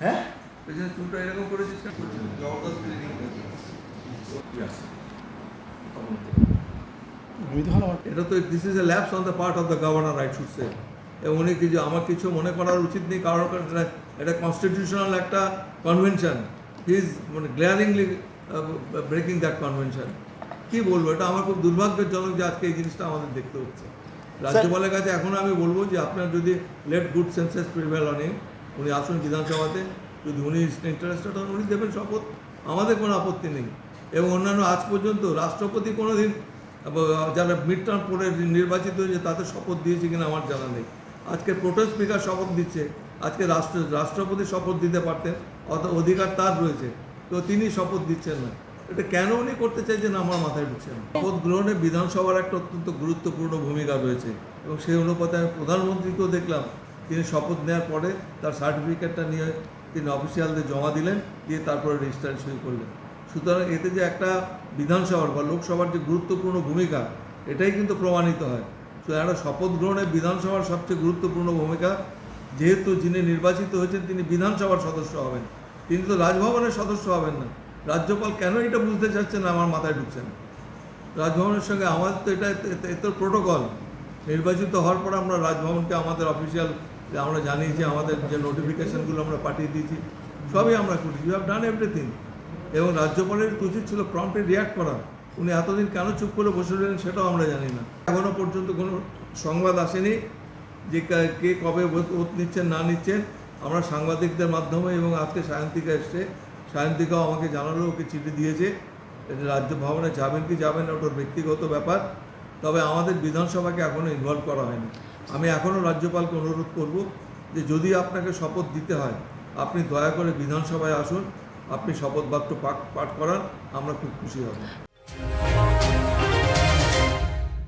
হ্যাঁ I should say উনি কিছু আমার কিছু মনে করার উচিত নেই কারণ এটা- কনস্টিটিউশনাল একটা কনভেনশন হি মানে গ্লেয়ারিংলি ব্রেকিং দ্যাট কনভেনশন কি বলব এটা আমার খুব দুর্ভাগ্যজনক যে আজকে এই জিনিসটা আমাদের দেখতে হচ্ছে রাজ্যপালের কাছে এখন আমি বলব যে আপনার যদি let good senses prevail on উনি আসুন বিধানসভাতে। যদি উনি ইন্টারেস্টেড হন, উনি দেবেন শপথ। আমাদের কোনো আপত্তি নেই। এবং অন্যান্য আজ পর্যন্ত রাষ্ট্রপতি কোনো দিন যারা মিড টার্ম পরে নির্বাচিত হয়েছে, তাদের শপথ দিয়েছে কিনা আমার জানা নেই। আজকে প্রোটেস্ট স্পিকার শপথ দিচ্ছে। আজকে রাষ্ট্র, রাষ্ট্রপতি শপথ দিতে পারতেন। অত অধিকার তার রয়েছে। তো তিনি শপথ দিচ্ছেন না। এটা কেন উনি করতে চাইছেন আমার মাথায় ঢুকছে না। শপথ গ্রহণে বিধানসভার একটা অত্যন্ত গুরুত্বপূর্ণ ভূমিকা রয়েছে। এবং সেই অনুপাতে আমি প্রধানমন্ত্রীকেও দেখলাম। তিনি শপথ নেওয়ার পরে তার সার্টিফিকেটটা নিয়ে তিনি অফিসিয়ালদের জমা দিলেন, দিয়ে তারপরে রেজিস্টার সই করলেন। সুতরাং এতে যে একটা বিধানসভার বা লোকসভার যে গুরুত্বপূর্ণ ভূমিকা, এটাই কিন্তু প্রমাণিত হয়। তো একটা শপথ গ্রহণে বিধানসভার সবচেয়ে গুরুত্বপূর্ণ ভূমিকা, যেহেতু যিনি নির্বাচিত হয়েছেন, তিনি বিধানসভার সদস্য হবেন। তিনি তো রাজভবনের সদস্য হবেন না। রাজ্যপাল কেন এটা বুঝতে চাচ্ছেন আমার মাথায় ঢুকছে না। রাজভবনের সঙ্গে আমাদের তো এটা, এ- এ প্রোটোকল নির্বাচিত হওয়ার পর আমরা রাজভবনকে আমাদের অফিসিয়াল আমরা জানিয়েছি আমাদের যে নোটিফিকেশনগুলো আমরা পাঠিয়ে দিয়েছি, সবই আমরা করেছি। ইউ হ্যাভ ডান এভরিথিং এবং রাজ্যপালের উচিত ছিল প্রম্পটে রিয়াক্ট করা। উনি এতদিন কেন চুপ করে বসে রইলেন সেটাও আমরা জানি না। এখনও পর্যন্ত কোনো সংবাদ আসেনি যে কে কবে ওত নিচ্ছেন, না নিচ্ছেন। আমরা সাংবাদিকদের মাধ্যমে এবং আজকে সায়ন্তিকা এসছে। সায়ন্তিকাও আমাকে জানালো, ওকে চিঠি দিয়েছে। রাজ্য ভবনে যাবেন কি যাবেন না ওটার ব্যক্তিগত ব্যাপার। তবে আমাদের বিধানসভাকে এখনও ইনভলভ করা হয়নি। আমি এখনও রাজ্যপালকে অনুরোধ করব যে যদি আপনাকে শপথ দিতে হয়, আপনি দয়া করে বিধানসভায় আসুন, আপনি শপথবাক্য পাঠ পাঠ করান, আমরা খুব খুশি হব।